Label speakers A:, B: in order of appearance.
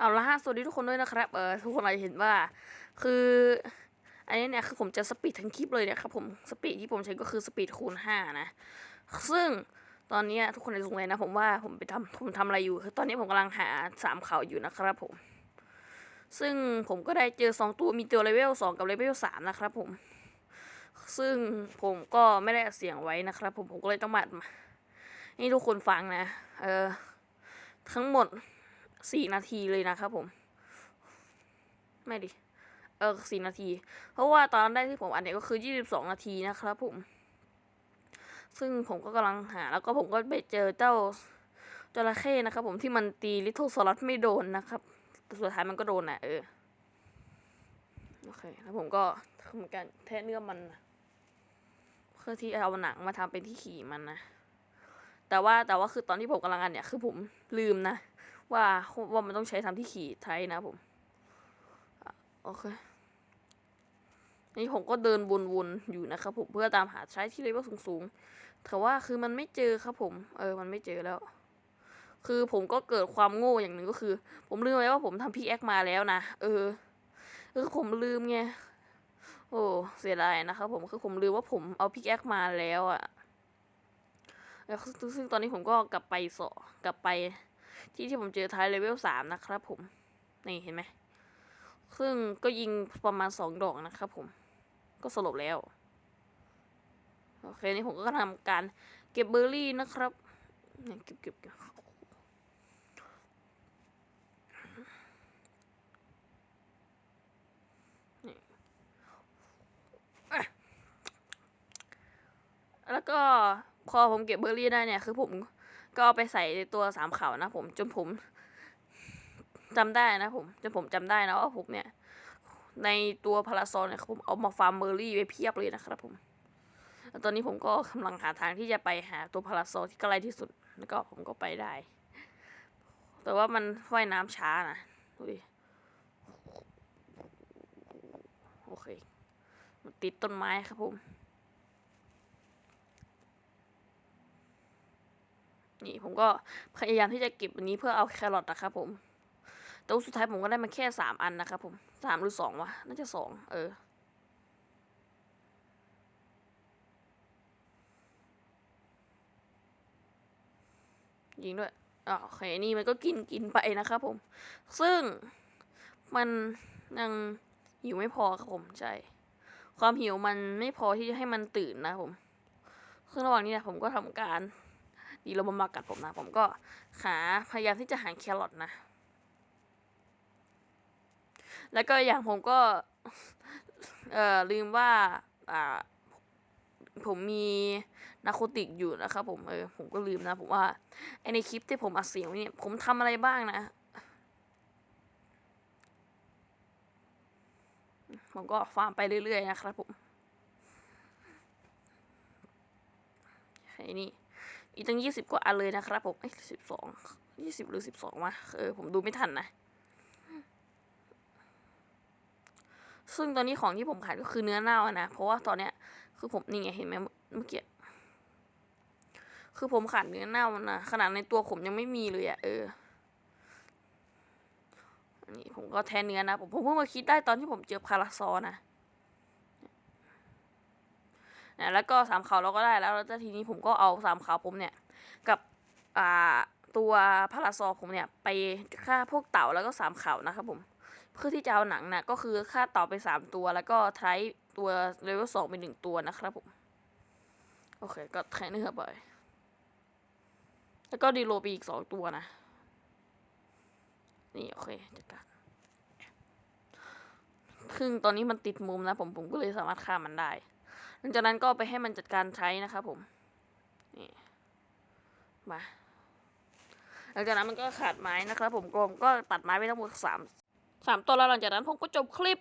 A: เอาละฮะสวัสดีทุกคนด้วยนะครับ เออทุกคนอาจจะเห็นว่า คืออันนี้เนี่ยคือผมจะสปีดทั้งคลิปเลยเนี่ยครับผมสปีดที่ผมใช้ก็คือสปีดคูณห้านะ ซึ่งตอนนี้ทุกคนอาจจะสงสัยนะผมว่าผมไปทำผมทำอะไรอยู่คือตอนนี้ผมกำลังหาสามข่าอยู่นะครับผม ซึ่งผมก็ได้เจอสองตัวมีตัวเลเวลสองกับเลเวลสามนะครับผม ซึ่งผมก็ไม่ได้เสียงไว้นะครับ ผมผมก็เลยต้องมามาให้ทุกคนฟังนะ เออทั้งหมด สี่นาทีเลยนะครับผม ไม่ดิ เออสี่นาที เพราะว่าตอนแรกที่ผมอันเนี่ยก็คือยี่สิบสองนาทีนะครับผม ซึ่งผมก็กำลังหา แล้วก็ผมก็ไปเจอเจ้าจระเข้นะครับผมที่มันตีลิทเทิลสลัดไม่โดนนะครับแต่สุดท้ายมันก็โดนนะเออ โอเค แล้วผมก็ทำการแทะเนื้อมันนะเพื่อที่จะเอาหนังมาทำเป็นที่ขี่มันนะ แต่ว่าแต่ว่าคือตอนที่ผมกำลังอันเนี่ยคือผมลืมนะ ว่าว่ามันต้องใช้ทำที่ขี่ไทยนะผมอโอเคนี่ผมก็เดินวนๆอยู่นะครับผมเพื่อตามหาใช้ที่เลเวลสูงๆแต่ว่าคือมันไม่เจอครับผม เออ มันไม่เจอแล้ว คือผมก็เกิดความโง่อย่างหนึ่งก็คือ ผมลืมไปว่าผมทำพี่แอคมาแล้วนะ เออ คือผมลืมไง โอ้เสียดายนะครับผมคือผมลืมว่าผมเอาพิกแอคมาแล้วอะแล้วซึ่งซึ่งตอนนี้ผมก็กลับไปสอกลับไป ที่ที่ผมเจอท้ายเลเวลสามนะครับผม นี่เห็นไหมซึ่งก็ยิงประมาณสองดอกนะครับผม ก็สลบแล้ว โอเค นี่ผมก็ทำการเก็บเบอร์รี่นะครับนี่เก็บเก็บเก็บแล้วก็พอผมเก็บเบอร์รี่ได้เนี่ย คือผม ก็เอาไปใส่ในตัวสามเขานะผมจนผมจำได้นะผมจนผมจำได้นะว่าผมเนี่ย ในตัวพาราซอนเนี่ยผมเอามาฟาร์มเมอร์รี่ไว้เพียบเลยนะครับผมแล้วตอนนี้ผมก็กำลังหาทางที่จะไปหาตัวพาราโซนที่ใกล้ที่สุด แล้วก็ผมก็ไปได้ แต่ว่ามันว่ายน้ำช้านะดูดิโอเค มันติดต้นไม้ครับผม นี่ผมก็พยายามที่จะเก็บอันนี้เพื่อเอาแครอทนะครับผมแต่ว่าสุดท้ายผมก็ได้มาแค่สามอันนะครับผมสามหรือสองวะน่าจะสองเออยิงด้วยอ่าโอเคนี่มันก็กินกินไปนะครับผม ซึ่งมันยังหิวไม่พอครับผมใช่ ความหิวมันไม่พอที่จะให้มันตื่นนะผมซึ่งระหว่างนี้นะผมก็ทำการ ดีเรามามากัดผมนะ ผมก็หาพยายามที่จะหาแครอทนะ แล้วก็อย่างผมก็ เอ่อลืมว่า อ่า ผมมีนาโคติกอยู่นะครับผม เออ ผมก็ลืมนะ ผมว่าไอในคลิปที่ผมอัดเสียงเนี่ย ผมทำอะไรบ้างนะ ผมก็ฟาร์มไปเรื่อยๆนะครับผมไอ้นี่ อีกตั้งยี่สิบกว่าอันเลยนะครับผมเอ้ยสิบสองยี่สิบหรือสิบสองวะเออผมดูไม่ทันนะ ซึ่งตอนนี้ของที่ผมขายก็คือเนื้อเน่านะ เพราะว่าตอนเนี้ย คือผมนี่ไงเห็นไหมเมื่อกี้คือผมขาดเนื้อเน่านะขนาดในตัวผมยังไม่มีเลยอะเอออันนี้ผมก็แทนเนื้อนะผมผมเพิ่งมาคิดได้ตอนที่ผมเจอพาราซอนะ นี่ยแล้วก็สามเขาเราก็ได้แล้วแล้วทีนี้ผมก็เอาสามเขาผมเนี่ยกับอ่าตัวพาราซอผมเนี่ยไปฆ่าพวกเต่าแล้วก็สามเขานะครับผมเพื่อที่จะเอาหนังนะก็คือฆ่าเต่าไปสามตัว แล้วก็ไทรตัวเลเวลสองไปหนึ่งตัวนะครับผมโอเคก็ไทรเนื้อไปแล้วก็ดีโลไปอีกสองตัวนะ นี่โอเคจัดการซึ่งตอนนี้มันติดมุมนะผมผมก็เลยสามารถฆ่ามันได้ หลังจากนั้นก็ไปให้มันจัดการใช้นะครับผม นี่มาหลังจากนั้นมันก็ขาดไม้นะครับผมก็ผมก็ตัดไม้ไปทั้งหมดสามสามต้นแล้วหลังจากนั้นผมก็จบคลิป